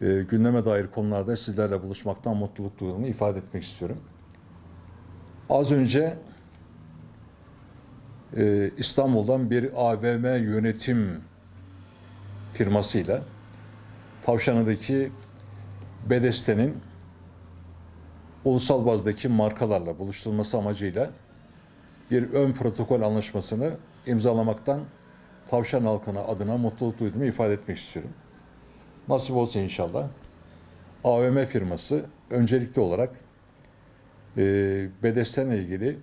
e, gündeme dair konularda sizlerle buluşmaktan mutluluk duyduğumu ifade etmek istiyorum. Az önce e, İstanbul'dan bir AVM yönetim firmasıyla Tavşanı'daki Bedeste'nin ulusal bazdaki markalarla buluşturulması amacıyla bir ön protokol anlaşmasını imzalamaktan Tavşan halkına adına mutluluk duyduğumu ifade etmek istiyorum. Nasip olsa inşallah. AVM firması öncelikli olarak e, Bedesten'le ilgili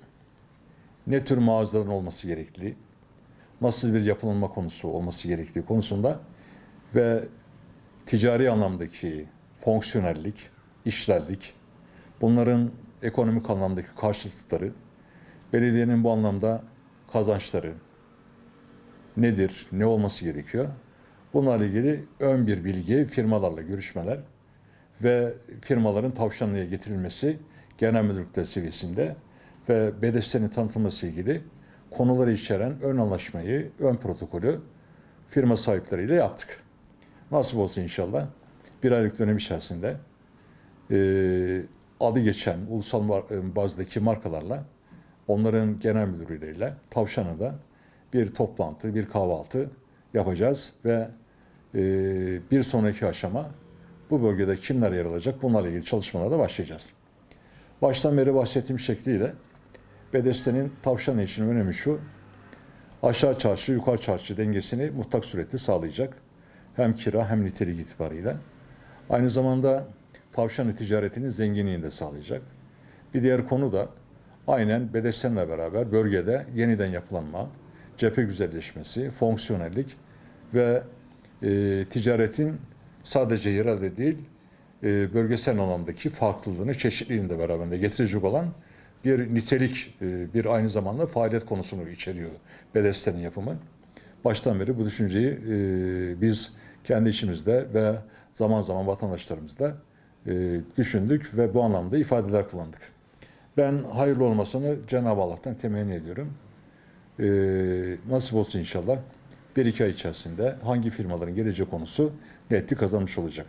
ne tür mağazaların olması gerektiği, nasıl bir yapılanma konusu olması gerektiği konusunda ve ticari anlamdaki fonksiyonellik, işlerlik, bunların ekonomik anlamdaki karşılıkları, belediyenin bu anlamda kazançları nedir, ne olması gerekiyor? Bunlarla ilgili ön bir bilgi, firmalarla görüşmeler ve firmaların tavşanlıya getirilmesi genel müdürlükler seviyesinde ve BDS'nin tanıtılması ilgili konuları içeren ön anlaşmayı, ön protokolü firma sahipleriyle yaptık. Nasip olsa inşallah bir aylık dönem içerisinde e, adı geçen ulusal e, bazdaki markalarla onların genel müdürleriyle Tavşanı'da bir toplantı, bir kahvaltı yapacağız ve e, bir sonraki aşama bu bölgede kimler yer alacak bunlarla ilgili çalışmalara da başlayacağız. Baştan beri bahsettiğim şekliyle Bedesten'in tavşanı için önemi şu, aşağı çarşı, yukarı çarşı dengesini mutlak surette sağlayacak. Hem kira hem nitelik itibarıyla. Aynı zamanda tavşanı ticaretinin zenginliğini de sağlayacak. Bir diğer konu da aynen Bedesten'le beraber bölgede yeniden yapılanma, cephe güzelleşmesi, fonksiyonellik ve e, ticaretin sadece yerelde değil, e, bölgesel anlamdaki farklılığını, çeşitliliğini de beraberinde getirecek olan bir nitelik, e, bir aynı zamanda faaliyet konusunu içeriyor Bedesten'in yapımı. Baştan beri bu düşünceyi e, biz kendi içimizde ve zaman zaman vatandaşlarımızda düşündük ve bu anlamda ifadeler kullandık. Ben hayırlı olmasını Cenab-ı Allah'tan temenni ediyorum. E, nasip olsun inşallah bir iki ay içerisinde hangi firmaların geleceği konusu netlik kazanmış olacak.